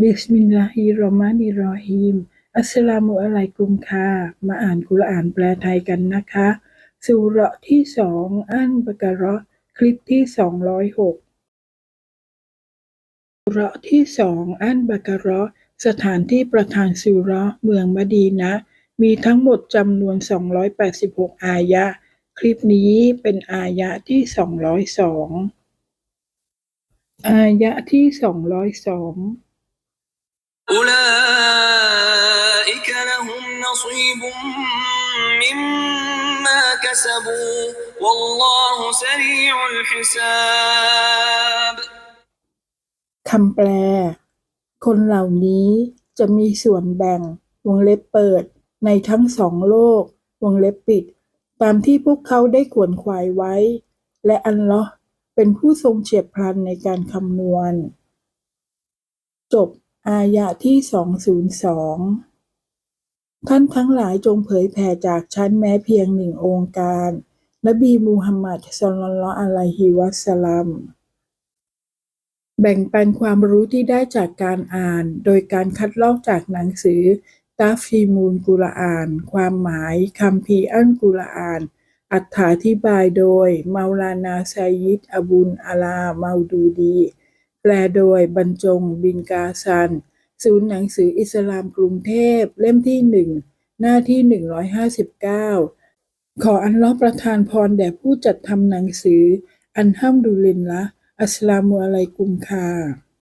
บิสมิลลาฮิรเราะห์มานิรเราะฮีม อัสสลามุอะลัยกุมค่ะ มาอ่านกุรอานแปลไทยกันนะคะ สุเราะห์ที่สองอันบะกะเราะห์คลิปที่สองร้อยหกสุเราะห์ที่สองอันบะกะเราะห์สถานที่ประธานสุเราะห์เมืองมะดีนะ มีทั้งหมดจำนวน 286 อายะ คลิปนี้เป็นอายะที่ 202 อายะที่ 202 أولئك لهم نصيب مما كسبوا والله سريع الحساب คำแปล คนเหล่านี้จะมีส่วนแบ่ง วงเล็บเปิด ในทั้งสองโลก วงเล็บปิด ตามที่พวกเขาได้ขวนขวายไว้ และอัลลอฮ์เป็นผู้ทรงเฉียบพลันในการคำนวณ จบ อายะที่ 202 ท่านทั้งหลายจงเผยแผ่จากฉันแม้เพียงหนึ่งองค์การ นบีมูฮัมมัดศ็อลลัลอะลัยฮิวะสลัม แบ่งปันความรู้ที่ได้จากการอ่าน โดยการคัดลอกจากหนังสือตาฟีมูลกุรอาน ความหมายคัมภีอัลกุรอาน อัถาธิบายโดย เมาลานาไซยิดอบุลอาลาเมาดูดี แปลโดยบรรจงบินกาซัน ศูนย์หนังสืออิสลามกรุงเทพ เล่มที่หนึ่งหน้าที่ 159 ขออัลลอประทานพรแด่ผู้จัดทำหนังสือ อันห้ามดูลินละอัสลามุอะลัยกุมคา